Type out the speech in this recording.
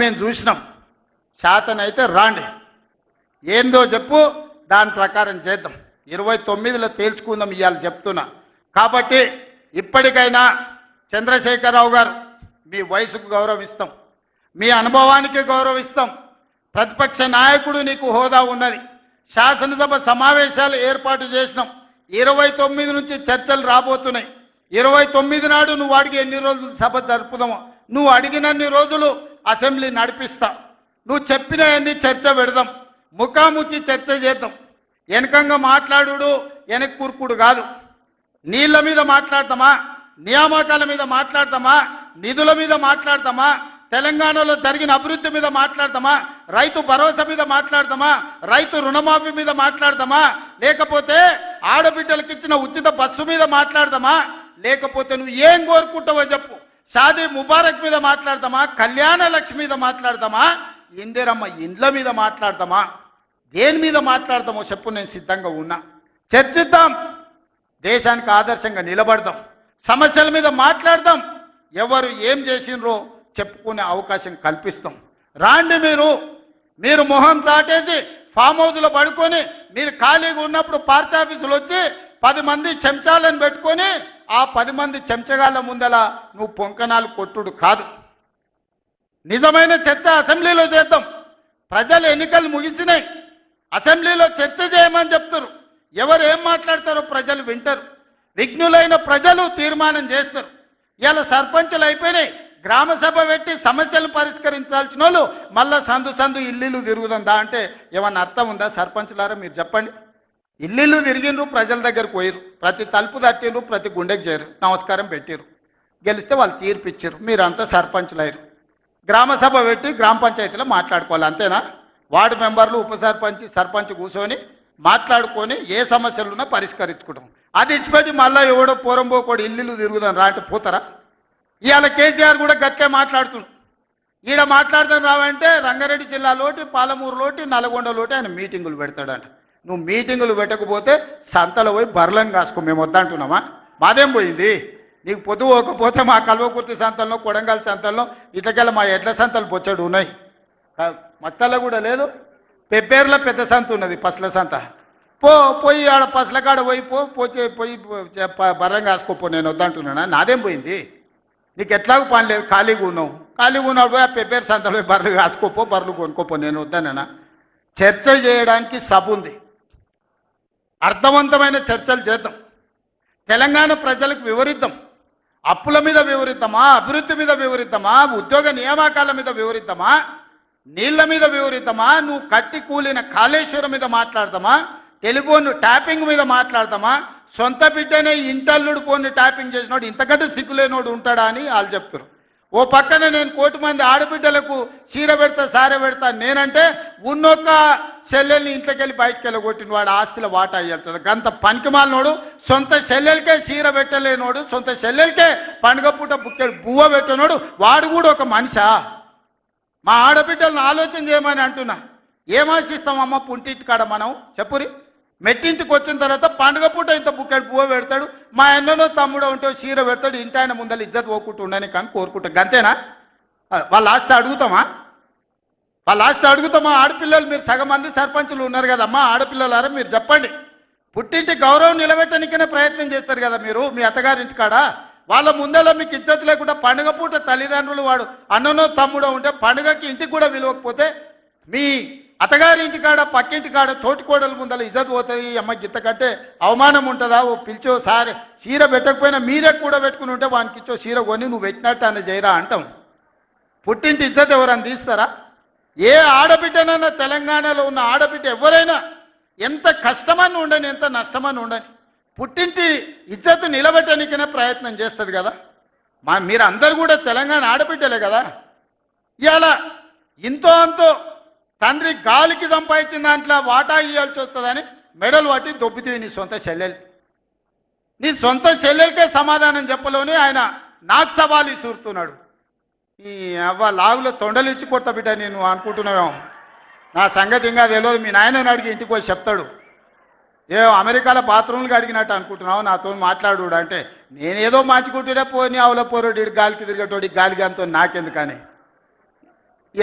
మేము చూసినాం. శాతనైతే రాండి. ఏందో చెప్పు దాని ప్రకారం చేద్దాం. ఇరవై తొమ్మిదిలో తేల్చుకుందాం ఇవాళ చెప్తున్నా. కాబట్టి ఇప్పటికైనా చంద్రశేఖరరావు గారు మీ వయసుకు గౌరవిస్తాం. మీ అనుభవానికి గౌరవిస్తాం. ప్రతిపక్ష నాయకుడు నీకు హోదా ఉన్నది. శాసనసభ సమావేశాలు ఏర్పాటు చేసినాం. ఇరవై తొమ్మిది నుంచి చర్చలు రాబోతున్నాయి. ఇరవై తొమ్మిది నాడు నువ్వు అడిగి ఎన్ని రోజులు సభ జరుపుదామో నువ్వు అడిగినన్ని రోజులు అసెంబ్లీ నడిపిస్తా. నువ్వు చెప్పినవన్నీ చర్చ పెడదాం. ముఖాముఖి చర్చ చేద్దాం. వెనకంగా మాట్లాడుడు వెనక్ కూర్పుడు కాదు. నీళ్ళ మీద మాట్లాడతామా? నియామకాల మీద మాట్లాడతామా? నిధుల మీద మాట్లాడతామా? తెలంగాణలో జరిగిన అభివృద్ధి మీద మాట్లాడతామా? రైతు భరోసా మీద మాట్లాడతామా? రైతు రుణమాఫీ మీద మాట్లాడతామా? లేకపోతే ఆడబిడ్డలకు ఇచ్చిన ఉచిత బస్సు మీద మాట్లాడతామా? లేకపోతే నువ్వు ఏం కోరుకుంటావో చెప్పు. సాది ముబారక్ మీద మాట్లాడతామా? కళ్యాణ లక్ష్మి మీద మాట్లాడతామా? ఇందిరమ్మ ఇండ్ల మీద మాట్లాడతామా? దేని మీద మాట్లాడతామో చెప్పు నేను సిద్ధంగా ఉన్నా. చర్చిద్దాం. దేశానికి ఆదర్శంగా నిలబడదాం. సమస్యల మీద మాట్లాడదాం. ఎవరు ఏం చేసినరో చెప్పుకునే అవకాశం కల్పిస్తాం. రాండి మీరు. మీరు మొహం చాటేసి ఫామ్ హౌస్లో పడుకొని మీరు ఖాళీగా ఉన్నప్పుడు పార్టీ ఆఫీసులు వచ్చి పది మంది చెంచాలను పెట్టుకొని ఆ పది మంది చెంచగాళ్ళ ముందల నువ్వు పొంకనాలు కొట్టుడు కాదు. నిజమైన చర్చ అసెంబ్లీలో చేద్దాం. ప్రజలు ఎన్నికలు ముగిసినాయి. అసెంబ్లీలో చర్చ చేయమని చెప్తారు. ఎవరు ఏం మాట్లాడతారో ప్రజలు వింటారు. విఘ్నులైన ప్రజలు తీర్మానం చేస్తారు. ఇలా సర్పంచులు అయిపోయినాయి. గ్రామ సభ పెట్టి సమస్యలు పరిష్కరించాల్సిన వాళ్ళు మళ్ళా సందు సందు ఇల్లు తిరుగుదందా అంటే ఏమన్నా అర్థం ఉందా సర్పంచులారా మీరు చెప్పండి. ఇల్లు తిరిగిండ్రు ప్రజల దగ్గరకు పోయిరు ప్రతి తలుపు తట్టిండ్రు ప్రతి గుండెకి చేరు నమస్కారం పెట్టిరు గెలిస్తే వాళ్ళు తీర్పు ఇచ్చారు మీరంతా సర్పంచ్లు అయ్యారు గ్రామ సభ పెట్టి గ్రామ పంచాయతీలో మాట్లాడుకోవాలి అంతేనా? వార్డు మెంబర్లు ఉప సర్పంచ్ సర్పంచ్ కూర్చొని మాట్లాడుకొని ఏ సమస్యలున్నా పరిష్కరించుకుంటాం. అది ఇచ్చిపెట్టి మళ్ళీ ఎవడో పూరం పోకోడు ఇల్లు తిరుగుదాం రాంటే పోతారా? ఇవాళ కేసీఆర్ కూడా గట్టే మాట్లాడుతుండు. ఈడ మాట్లాడదాం రావంటే రంగారెడ్డి జిల్లాలోటి పాలమూరులోటి నల్గొండలోటి ఆయన మీటింగులు పెడతాడంట. నువ్వు మీటింగులు పెట్టకపోతే సంతలో పోయి బర్లను కాసుకో మేము వద్దంటున్నామా? మాదేం పోయింది? నీకు పొద్దు పోకపోతే మా కల్వకుర్తి సంతల్లో కొడంగల్ సంతల్లో ఇట్లకెళ్ళ మా ఎడ్ల సంతలు పొచ్చడు ఉన్నాయి. కా- మత్తల్లో కూడా లేదు. పెబ్బేర్లో పెద్ద సంత ఉన్నది పసల సంత. పో పోయి ఆడ పసల కాడ పోయి పో పోతే పోయి బర్రం కాసుకోపో నేను వద్దంటున్నానా? నాదేం పోయింది? నీకు ఎట్లాగో పని లేదు ఖాళీగా ఉన్నావు. ఖాళీగా ఉన్నాడు పోయి ఆ పెబ్బేరు సంతలో బర్రెలు కాసుకోపో బర్రెలు కొనుక్కోపో నేను వద్దానన్నా? చర్చ చేయడానికి సభ ఉంది. అర్థవంతమైన చర్చలు చేద్దాం. తెలంగాణ ప్రజలకు వివరిద్దాం. అప్పుల మీద వివరిద్దామా? అభివృద్ధి మీద వివరిద్దామా? ఉద్యోగ నియామకాల మీద వివరిద్దామా? నీళ్ళ మీద వివరిద్దామా? నువ్వు కట్టి కూలిన కాళేశ్వరం మీద మాట్లాడదామా? టెలిఫోన్ ట్యాపింగ్ మీద మాట్లాడదామా? సొంత బిడ్డనే ఇంటల్లుడు ఫోన్ ట్యాపింగ్ చేసినోడు ఇంతకంటే సిగ్గులేనోడు ఉంటాడా అని వాళ్ళు చెప్తారు ఓ పక్కన నేను కోటి మంది ఆడబిడ్డలకు చీర పెడతా సారె పెడతా నేనంటే ఉన్నొక్క సెల్లెల్ని ఇంట్లోకెళ్ళి బయటకు వెళ్ళగొట్టిన వాడు ఆస్తిలో వాటా అయ్యేస్తుంది గంత పనికిమాలనోడు సొంత సెల్లెలకే చీర పెట్టలేనోడు సొంత సెల్లెలకే పండుగ పూట బుక్కెడు బువ్వ పెట్టనోడు వాడు కూడా ఒక మనిషా? మా ఆడబిడ్డలను ఆలోచన చేయమని అంటున్నా. ఏమాశిస్తామమ్మ పుంటింటి కాడ మనం? చెప్పురి. మెట్టింటికి వచ్చిన తర్వాత పండుగ పూట ఇంత బుక్కెడు పువ్వు పెడతాడు మా అన్ననో తమ్ముడో ఉంటే చీర పెడతాడు ఇంటి ఆయన ముందర ఇజ్జత్ పోకుంటూ ఉండని కానీ కోరుకుంటాం. అంతేనా వాళ్ళ ఆస్తి అడుగుతామా? వాళ్ళ ఆస్తి అడుగుతామా? ఆడపిల్లలు మీరు సగం మంది సర్పంచులు ఉన్నారు కదమ్మా ఆడపిల్లలారా మీరు చెప్పండి. పుట్టింటి గౌరవం నిలబెట్టడానికనే ప్రయత్నం చేస్తారు కదా మీరు మీ అత్తగారింటి కాడ? వాళ్ళ ముందర మీకు ఇజ్జత్ లేకుండా పండుగ పూట తల్లిదండ్రులు వాడు అన్ననో తమ్ముడో ఉంటే పండుగకి ఇంటికి కూడా విలువకపోతే మీ అత్తగారి కాడ పక్కింటి కాడ తోటికోడల ముందల ఇజ్జత్ పోతుంది అమ్మ గిత్త కంటే అవమానం ఉంటుందా? ఓ పిలిచో సారే చీర పెట్టకపోయినా మీరే కూడా పెట్టుకుని ఉంటే వానికి ఇచ్చో చీర కొని నువ్వు పెట్టినట్టు అని చేయరా అంటాం. పుట్టింటి ఇజ్జత్ ఎవరైనా తీస్తారా? ఏ ఆడబిడ్డనైనా తెలంగాణలో ఉన్న ఆడబిడ్డ ఎవరైనా ఎంత కష్టమని ఉండని ఎంత నష్టమని ఉండని పుట్టింటి ఇజ్జత్ నిలబెట్టడానికైనా ప్రయత్నం చేస్తుంది కదా. మా మీరందరూ కూడా తెలంగాణ ఆడబిడ్డలే కదా. ఇవాళ ఇంతో అంతో తండ్రి గాలికి సంపాదించిన దాంట్లో వాటా ఇవ్వాల్సి వస్తుందని మెడలు పట్టి దొబ్బితే నీ సొంత చెల్లెలు. నీ సొంత చెల్లెలకే సమాధానం చెప్పలోని ఆయన నాకు సవాలు ఇసురుతున్నాడు ఈ అవ్వ లాగులో తొండలు ఇచ్చిపోతా కొత్త బిడ్డ నేను అనుకుంటున్నావేమో. నా సంగతి ఇంకా తెలియదు. మీ నాయనని అడిగి ఇంటికి పోయి చెప్తాడు. ఏ అమెరికాలో బాత్రూమ్లకు అడిగినట్టు అనుకుంటున్నావు నాతో మాట్లాడు అంటే. నేనేదో మంచుకుంటుండే పోనీ ఆవుల పోరోడి గాలికి తిరిగేటోడి గాలికి అంతో నాకెందుకని. ఈ